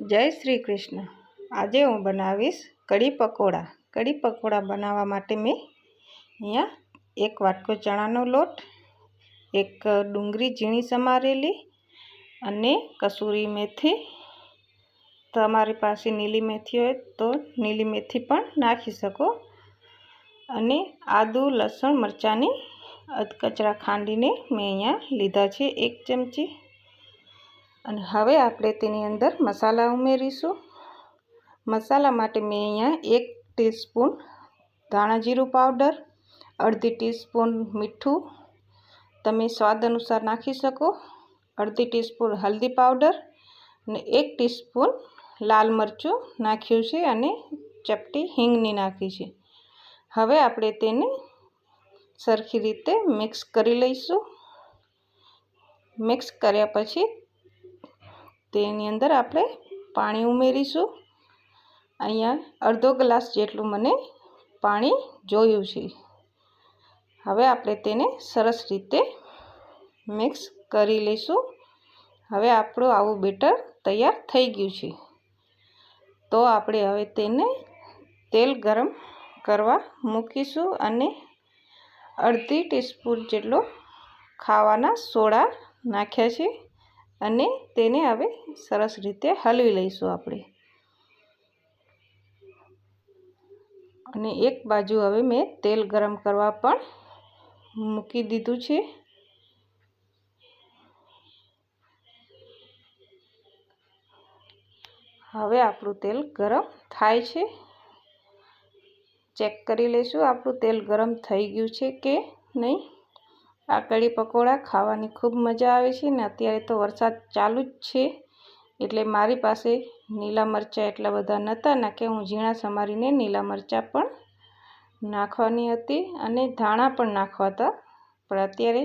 જય શ્રી કૃષ્ણ. આજે હું બનાવીશ કઢી પકોડા. કઢી પકોડા બનાવવા માટે મેં અહીંયા એક વાટકો ચણાનો લોટ, એક ડુંગળી ઝીણી સમારેલી અને કસૂરી મેથી. તમારી પાસે નીલી મેથી હોય તો નીલી મેથી પણ નાખી શકો. અને આદુ, લસણ, મરચાંની અધકચરા ખાંડીને મેં અહીંયા લીધા છે એક ચમચી. અને હવે આપણે તેની અંદર મસાલા ઉમેરીશું. મસાલા માટે મેં અહીંયા એક ટીસ્પૂન ધાણા જીરું પાવડર, અડધી ટીસ્પૂન મીઠું, તમે સ્વાદ અનુસાર નાખી શકો, અડધી ટીસ્પૂન હલ્દી પાવડર અને એક ટીસ્પૂન લાલ મરચું નાખ્યું છે અને ચપટી હિંગની નાખી છે. હવે આપણે તેને સરખી રીતે મિક્સ કરી લઈશું. મિક્સ કર્યા પછી તેની અંદર આપણે પાણી ઉમેરીશું. અહીંયા અડધો ગ્લાસ જેટલું મને પાણી જોયું છે. હવે આપણે તેને સરસ રીતે મિક્સ કરી લઈશું. હવે આપણું આવું બેટર તૈયાર થઈ ગયું છે. તો આપણે હવે તેને તેલ ગરમ કરવા મૂકીશું અને અડધી ટીસ્પૂન જેટલો ખાવાના સોડા નાખ્યા છે. અને તેને હવે સરસ રીતે હલવી લઈશું આપણે. અને એક બાજુ હવે મેં તેલ ગરમ કરવા પણ મૂકી દીધું છે. હવે આપણું તેલ ગરમ થાય છે. ચેક કરી લઈશું આપણું તેલ ગરમ થઈ ગયું છે કે નહીં. આ કઢી પકોડા ખાવાની ખૂબ મજા આવે છે ને અત્યારે તો વરસાદ ચાલુ જ છે. એટલે મારી પાસે લીલા મરચાં એટલા બધા નહોતા ના હું ઝીણા સમારીને લીલા મરચાં પણ નાખવાની હતી અને ધાણા પણ નાખવા હતા. પણ અત્યારે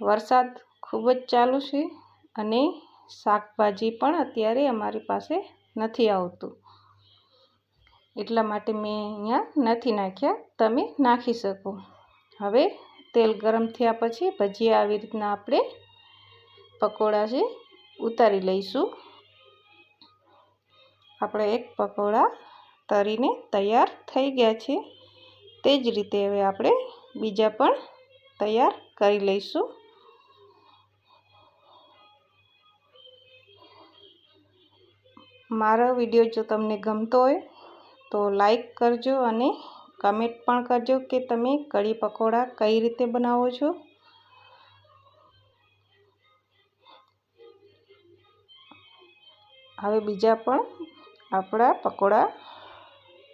વરસાદ ખૂબ જ ચાલુ છે અને શાકભાજી પણ અત્યારે અમારી પાસે નથી આવતું. એટલા માટે મેં અહીંયા નથી નાખ્યા. તમે નાખી શકો. હવે તેલ ગરમ થયા પછી ભજીયા આવી રીતના આપણે પકોડા છે, ઉતારી લઈશું. આપણે એક પકોડા તરીને તૈયાર થઈ ગયા છે. તે જ રીતે હવે આપણે બીજા પણ તૈયાર કરી લઈશું. મારો વીડિયો જો તમને ગમતો હોય તો લાઈક કરજો અને કમેન્ટ પણ કરજો કે તમે કઢી પકોડા કઈ રીતે બનાવો છો. હવે બીજા પણ આપણા પકોડા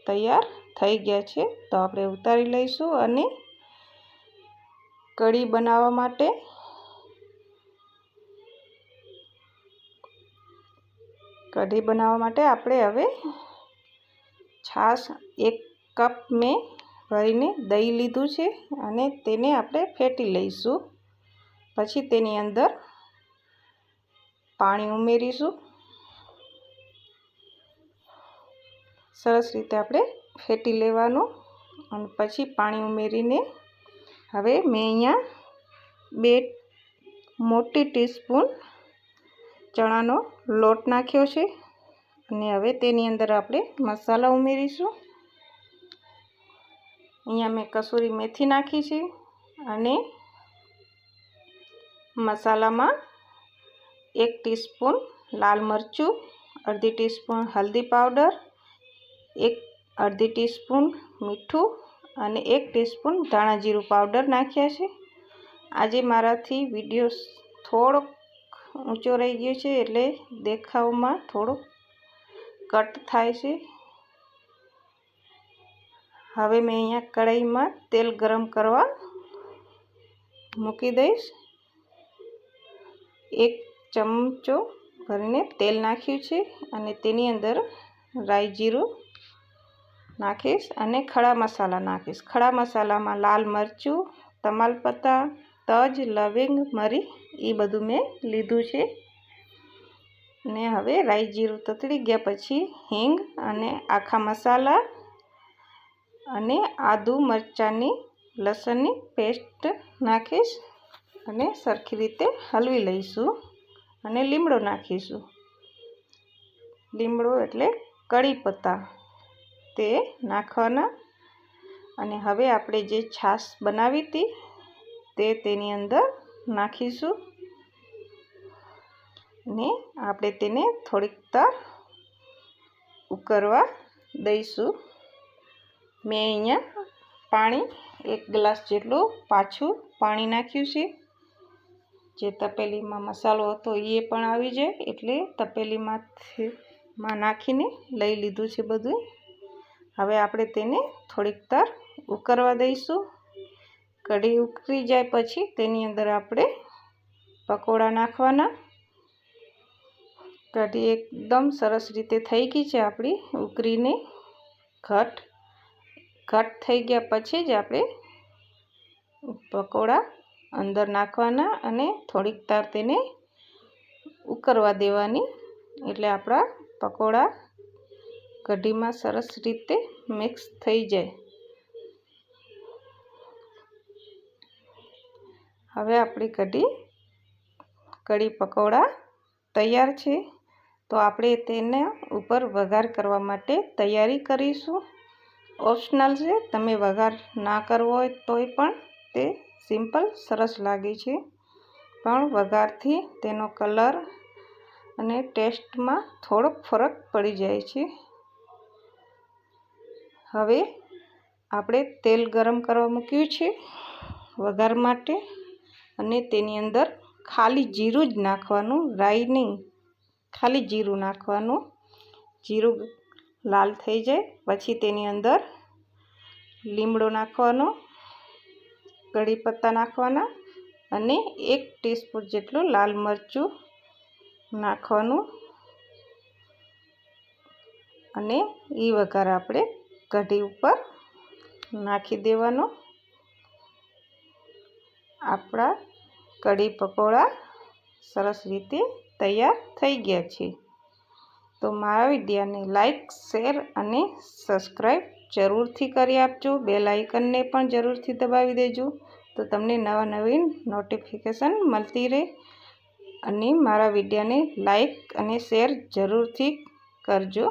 તૈયાર થઈ ગયા છે. તો આપણે ઉતારી લઈશું અને કઢી બનાવવા માટે કઢી બનાવવા માટે આપણે હવે છાશ એક કપ મેં ભરીને દહીં લીધું છે અને તેને આપણે ફેટી લઈશું. પછી તેની અંદર પાણી ઉમેરીશું. સરસ રીતે આપણે ફેટી લેવાનું અને પછી પાણી ઉમેરીને હવે મેં અહીંયા બે મોટી ટીસ્પૂન ચણાનો લોટ નાખ્યો છે અને હવે તેની અંદર આપણે મસાલા ઉમેરીશું. અહીંયા મેં કસૂરી મેથી નાખી છે અને મસાલામાં એક ટીસ્પૂન લાલ મરચું, અડધી ટીસ્પૂન હલ્દી પાવડર, એક અડધી ટીસ્પૂન મીઠું અને એક ટીસ્પૂન ધાણા જીરું પાવડર નાખ્યા છે. આજે મારાથી વીડિયો થોડોક ઊંચો રહી ગયો છે એટલે દેખાવમાં થોડુંક કટ થાય છે. હવે મેં અહીંયા કઢાઈમાં તેલ ગરમ કરવા મૂકી દઈશ. એક ચમચો ભરીને તેલ નાખ્યું છે અને તેની અંદર રાઈ જીરું નાખીશ અને ખડા મસાલા નાખીશ. ખડા મસાલામાં લાલ મરચું, તમાલપત્તા, તજ, લવિંગ, મરી એ બધું મેં લીધું છે. ને હવે રાઈ જીરું તતડી ગયા પછી હિંગ અને આખા મસાલા અને આદુ મરચાંની લસણની પેસ્ટ નાખીશ અને સરખી રીતે હલવી લઈશું અને લીમડો નાખીશું. લીમડો એટલે કડી પત્તા તે નાખવાના. અને હવે આપણે જે છાશ બનાવી હતી તે તેની અંદર નાખીશું. ને આપણે તેને થોડીક તર ઉકળવા દઈશું. મેં અહીંયા પાણી એક ગ્લાસ જેટલું પાછું પાણી નાખ્યું છે. જે તપેલીમાં મસાલો હતો એ પણ આવી જાય એટલે તપેલીમાંથી માં નાખીને લઈ લીધું છે બધું. હવે આપણે તેને થોડીક તાર ઉકળવા દઈશું. કઢી ઉકળી જાય પછી તેની અંદર આપણે પકોડા નાખવાના. કઢી એકદમ સરસ રીતે થઈ ગઈ છે આપણી ઉકળીને ઘટ ઘટ થઈ ગયા પછી જ આપણે પકોડા અંદર નાખવાના અને થોડીક તાર તેને ઉકરવા દેવાની. એટલે આપણા પકોડા કઢીમાં સરસ રીતે મિક્સ થઈ જાય. હવે આપણી કઢી કઢી પકોડા તૈયાર છે. તો આપણે તેના ઉપર વઘાર કરવા માટે તૈયારી કરીશું. ઓપ્શનલ છે. તમે વઘાર ના કરવો હોય તોય પણ તે સિમ્પલ, સરસ લાગે છે. પણ વઘારથી તેનો કલર અને ટેસ્ટમાં થોડોક ફરક પડી જાય છે. હવે આપણે તેલ ગરમ કરવા મૂક્યું છે. વઘાર માટે અને તેની અંદર ખાલી જીરું જ નાખવાનું રાઈ નહીં ખાલી જીરું નાખવાનું. જીરું લાલ થઈ જાય. પછી તેની અંદર લીમડો નાખવાનો, કઢી પત્તા નાખવાના અને એક ટીસ્પૂન જેટલું લાલ મરચું નાખવાનું. અને એ વઘાર આપણે કઢી ઉપર નાખી દેવાનો. આપણા કઢી પકોડા સરસ રીતે તૈયાર થઈ ગયા છે. તો મારા વિડીયોને લાઈક શેર અને સબસ્ક્રાઈબ જરૂરથી કરી આપજો. બે લાઇકનને પણ જરૂરથી દબાવી દેજો. તો તમને નવા નવીન નોટિફિકેશન મળતી રહે. અને મારા વિડીયોને લાઈક અને શેર જરૂરથી કરજો.